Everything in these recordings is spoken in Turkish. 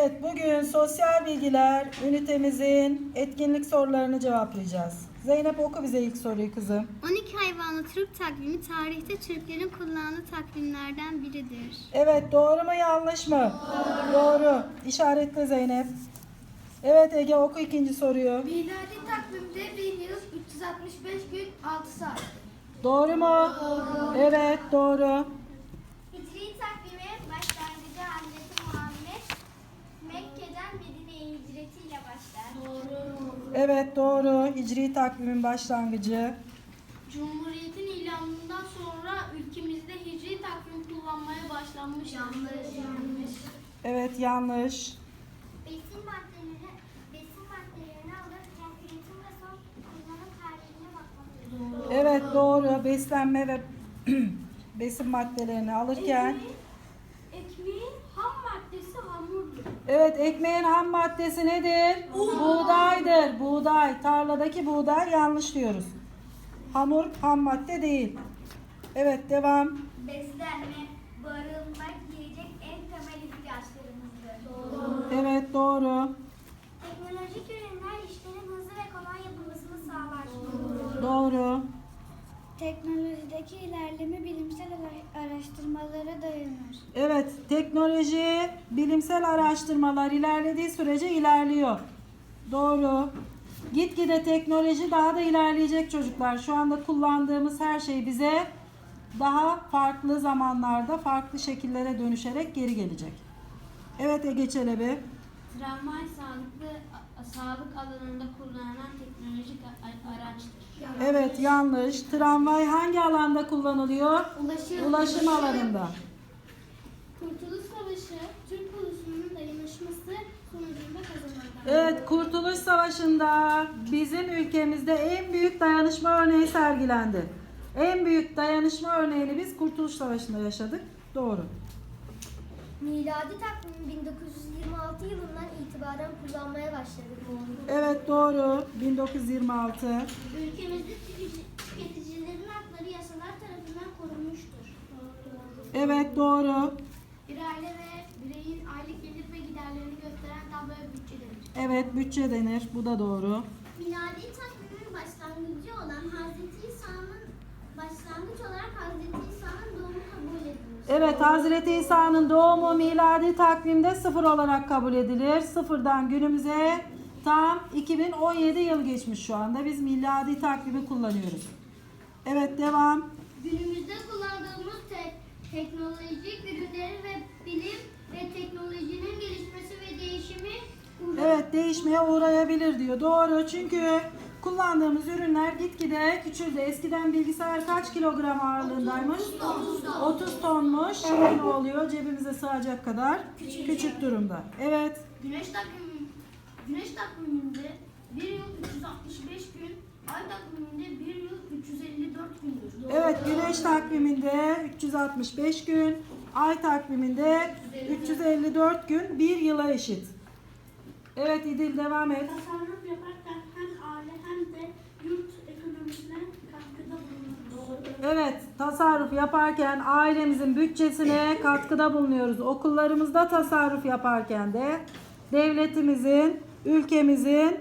Evet, bugün sosyal bilgiler ünitemizin etkinlik sorularını cevaplayacağız. Zeynep oku bize ilk soruyu kızım. 12 hayvanlı Türk takvimi tarihte Türklerin kullandığı takvimlerden biridir. Evet, doğru mu yanlış mı? Doğru. İşaretle Zeynep. Evet Ege oku ikinci soruyu. Miladi takvimde bir yıl 365 gün 6 saat. Doğru mu? Evet, doğru. Hicri takvimi başlangıcı Hazreti Muhammed Mekke'den Medine'ye hicretiyle başlar. Doğru. Evet, doğru. Hicri takvimin başlangıcı. Cumhuriyetin ilanından sonra ülkemizde hicri takvim kullanmaya başlanmış. Yanlış. Yanlış. Evet, yanlış. Besin maddeleri, besin maddelerini alırken üretim ve son kullanım tarihine bakmalıdır. Evet, doğru. Beslenme ve besin maddelerini alırken Ekmeğin ham maddesi hamurdur. Evet, ekmeğin ham maddesi nedir? Buğdaydır. Buğday. Tarladaki buğday yanlış diyoruz. Hamur ham madde değil. Evet, devam. Beslenme, barınmak, yiyecek en temel ihtiyaçlarımızdır. Doğru. Evet, doğru. Teknolojik ürünler işlerin hızlı ve kolay yapılmasını sağlar. Doğru. Doğru. Teknolojideki ilerleme bilimsel araştırmalara dayanır. Evet, teknoloji, bilimsel araştırmalar ilerlediği sürece ilerliyor. Doğru. Gitgide teknoloji daha da ilerleyecek çocuklar. Şu anda kullandığımız her şey bize daha farklı zamanlarda farklı şekillere dönüşerek geri gelecek. Evet Ege Çelebi. Tramvay sağlıklı sağlık alanında kullanılan teknolojik araçtır. Evet yanlış. Tramvay hangi alanda kullanılıyor? Ulaşım. Ulaşım alanında. Kurtuluş Savaşı, Türk ulusunun dayanışması sonucunda kazanıldı. Evet Kurtuluş Savaşı'nda bizim ülkemizde en büyük dayanışma örneği sergilendi. En büyük dayanışma örneğini biz Kurtuluş Savaşı'nda yaşadık. Doğru. Miladi takvim 1926 yılından itibaren kullanmaya başladı. Evet doğru. 1926. Ülkemizde tüketici- tüketicilerin hakları yasalar tarafından korunmuştur. Evet doğru. Bir aile ve bireyin aylık gelir ve giderlerini gösteren tabloya bütçe denir. Evet bütçe denir. Bu da doğru. Miladi takvimin başlangıcı olan Hazreti İsa'nın başlangıç olarak Hazreti İsa'nın doğumu kabul edilir. Evet Hazreti İsa'nın doğumu miladi takvimde sıfır olarak kabul edilir. Sıfırdan günümüze tam 2017 yıl geçmiş şu anda. Biz miladi takvimi kullanıyoruz. Evet devam. Günümüzde kullandığımız te- teknolojik ürünleri ve bilim ve teknolojinin gelişmesi ve değişimi Evet değişmeye uğrayabilir diyor. Doğru çünkü kullandığımız ürünler gitgide küçüldü. Eskiden bilgisayar kaç kilogram ağırlığındaymış? 30 tonmuş. Şimdi ne oluyor? Cebimize sığacak kadar küçük durumda. Evet. Güneş takvimi Güneş takviminde bir yıl 365 gün, ay takviminde bir yıl 354 gündür. Evet güneş takviminde 365 gün, ay takviminde 354 gün bir yıla eşit. Evet İdil devam et. Tasarruf yaparken hem aile hem de yurt ekonomisine katkıda bulunur. Doğru. Evet, tasarruf yaparken ailemizin bütçesine katkıda bulunuyoruz. Okullarımızda tasarruf yaparken de devletimizin, ülkemizin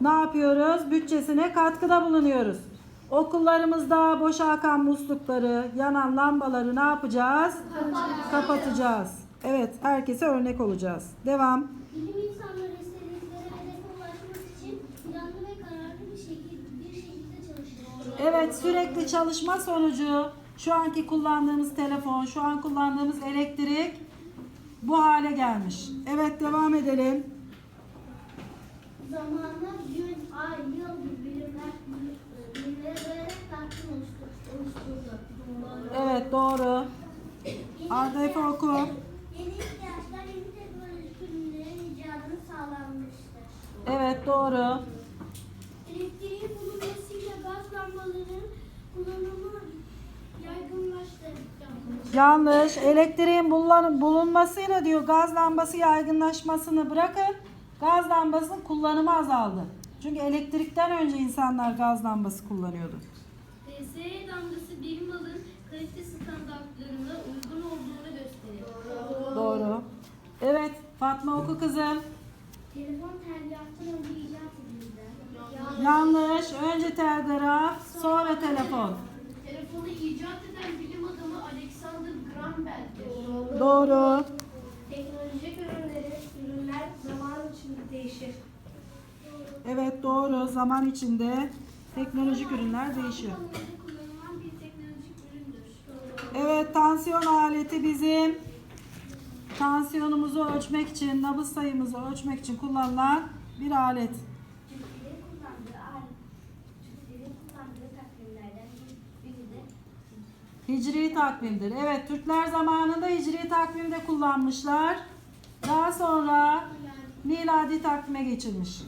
ne yapıyoruz? Bütçesine katkıda bulunuyoruz. Okullarımızda boş akan muslukları, yanan lambaları ne yapacağız? Kapatacağız. Evet, herkese örnek olacağız. Devam. Evet sürekli çalışma sonucu şu anki kullandığımız telefon, şu an kullandığımız elektrik bu hale gelmiş. Evet devam edelim. Zamanla gün, ay, yıl bilimler, bilimlere oluşturdu. Evet doğru. Arda Efe oku. Yeni ihtiyaçlar, yeni teknolojik ürünlerin icadını sağlanmıştır. Evet doğru. Kullanımı yaygınlaştı. Yanlış. Elektriğin bulun- bulunmasıyla diyor gaz lambası yaygınlaşmasını bırakın. Gaz lambasının kullanımı azaldı. Çünkü elektrikten önce insanlar gaz lambası kullanıyordu. TSE damgası bir malın kalite standartlarına uygun olduğunu gösterir. Doğru. Evet Fatma oku kızım. Telefon telgraftan önce icat. Yanlış. Önce telgraf, sonra telefon. Telefonu icat eden bilim adamı Alexander Graham Bell'dir. Doğru. Teknolojik ürünleri, ürünler zaman içinde değişir. Evet doğru. Zaman içinde teknolojik ürünler değişiyor. kullanılan bir teknolojik üründür. Evet tansiyon aleti bizim tansiyonumuzu ölçmek için, nabız sayımızı ölçmek için kullanılan bir alet. Türklerin kullandığı alet, Türklerin kullandığı takvimlerden biri de Hicri takvimdir. Evet Türkler zamanında hicri takvimde kullanmışlar. Daha sonra miladi takvime geçilmiş.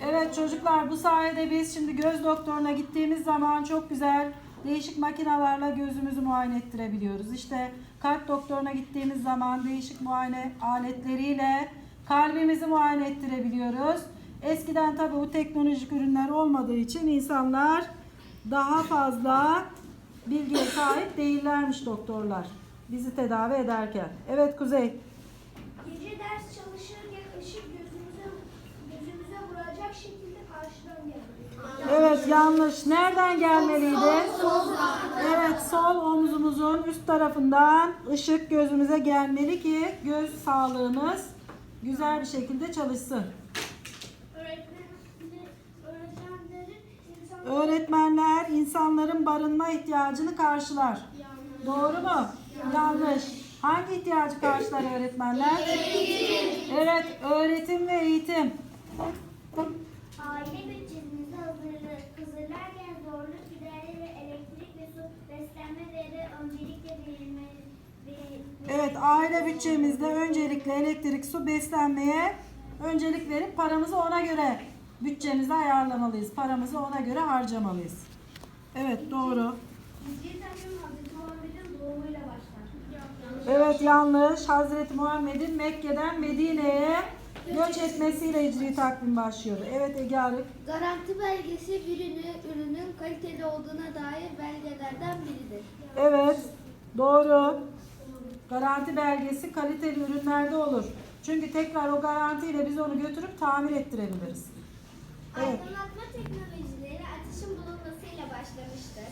Evet çocuklar bu sayede biz şimdi göz doktoruna gittiğimiz zaman çok güzel değişik makinalarla gözümüzü muayene ettirebiliyoruz. İşte kalp doktoruna gittiğimiz zaman değişik muayene aletleriyle kalbimizi muayene ettirebiliyoruz. Eskiden tabii bu teknolojik ürünler olmadığı için insanlar daha fazla bilgiye sahip değillermiş doktorlar bizi tedavi ederken. Evet Kuzey. Gece ders çalışırken ışık gözümüze gözümüze vuracak şekilde karşıdan gelir. Evet yanlış. Nereden gelmeliydi? Evet sol omzumuzun üst tarafından ışık gözümüze gelmeli ki göz sağlığımız güzel bir şekilde çalışsın. Öğretmenler insanların barınma ihtiyacını karşılar. Doğru mu? Yanlış. Hangi ihtiyacı karşılar öğretmenler? Evet, öğretim ve eğitim. Aile bütçemizi hazırlar, hazırlarken zorluk giderleri ve elektrik ve su beslenme değeri öncelikle verilmeli. Evet, aile bütçemizde öncelikle elektrik, su, beslenmeye öncelik verip paramızı ona göre bütçemizi ayarlamalıyız. Paramızı ona göre harcamalıyız. Evet, doğru. Hicri takvim Hazreti Muhammed'in doğumuyla başlar. Evet, yanlış. Hazreti Muhammed'in Mekke'den Medine'ye göç etmesiyle hicri takvim başlıyor. Evet Ege Arık. Garanti belgesi bir ürünü, ürünün kaliteli olduğuna dair belgelerden biridir. Evet, doğru. Garanti belgesi kaliteli ürünlerde olur. Çünkü tekrar o garantiyle biz onu götürüp tamir ettirebiliriz. Aydınlatma teknolojileri ateşin bulunmasıyla başlamıştır.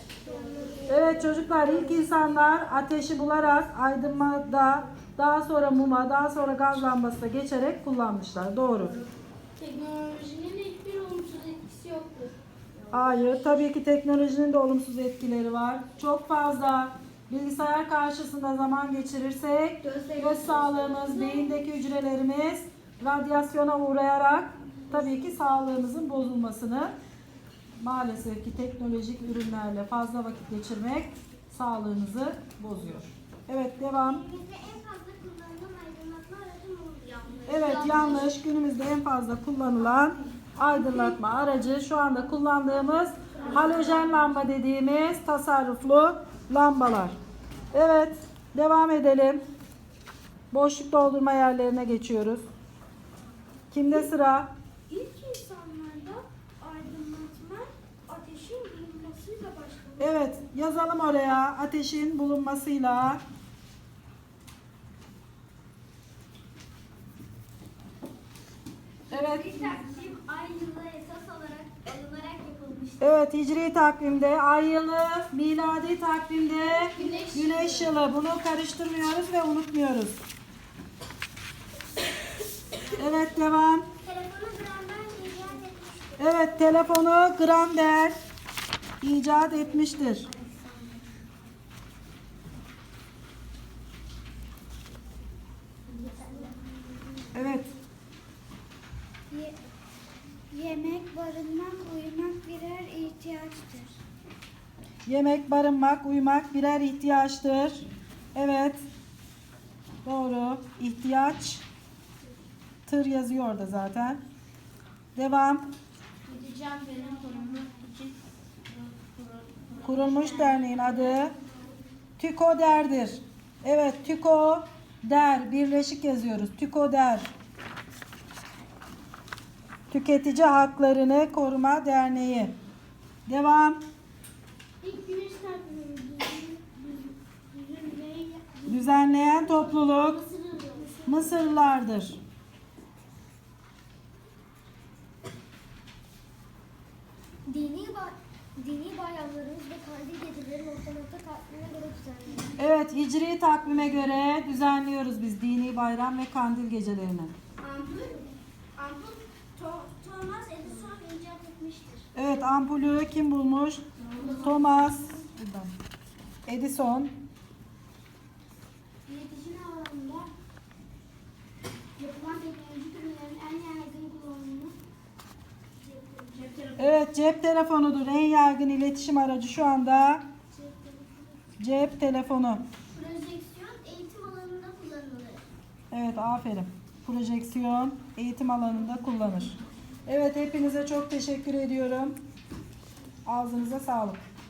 Evet çocuklar ilk insanlar ateşi bularak aydınmada daha sonra muma daha sonra gaz lambasına geçerek kullanmışlar. Doğru. Teknolojinin hiçbir olumsuz etkisi yoktur. Hayır tabii ki teknolojinin de olumsuz etkileri var. Çok fazla bilgisayar karşısında zaman geçirirsek göz sağlığımız, beyindeki hücrelerimiz radyasyona uğrayarak tabii ki sağlığımızın bozulmasını maalesef ki teknolojik ürünlerle fazla vakit geçirmek sağlığınızı bozuyor. Evet devam. Evet yanlış. Günümüzde en fazla kullanılan aydınlatma aracı şu anda kullandığımız halojen lamba dediğimiz tasarruflu lambalar. Evet devam edelim. Boşluk doldurma yerlerine geçiyoruz. Kimde sıra? İlk insanlarda aydınlatma ateşin bulunmasıyla başladı. Evet yazalım oraya ateşin bulunmasıyla. Evet. Bir takvim ay yılı esas olarak alınarak yapılmıştır. Evet hicri takvimde ay yılı, miladi takvimde güneş, yılı. Bunu karıştırmıyoruz ve unutmuyoruz. Evet devam. Telefonu gramdan icat etmiştir. Evet telefonu Grander icat etmiştir. Evet. Yemek, barınmak, uyumak birer ihtiyaçtır. Yemek, barınmak, uyumak birer ihtiyaçtır. Evet. Doğru. İhtiyaç. Tır yazıyor orada zaten. Devam. Gideceğim benim korunmak için Kurulmuş derneğin adı TÜKO derdir. Evet TÜKO der. Birleşik yazıyoruz. TÜKO der. Tüketici Haklarını Koruma Derneği. Devam. Düzenleyen topluluk Mısırlılardır. Dini, dini bayramlarımız ve kandil geceleri ortalıkta takvime göre düzenlenir. Evet, hicri takvime göre düzenliyoruz biz dini bayram ve kandil gecelerini. Ampul, ampul To- Thomas Edison icat etmiştir. Evet, ampulü kim bulmuş? Thomas buradan. Edison. İletişim alanında yapılan teknolojik ürünlerin en yaygın kullanımı cep telefonu. Evet, cep telefonudur. En yaygın iletişim aracı şu anda cep telefonu. Projeksiyon eğitim alanında kullanılır. Evet, aferin. Projeksiyon eğitim alanında kullanır. Evet, hepinize çok teşekkür ediyorum. Ağzınıza sağlık.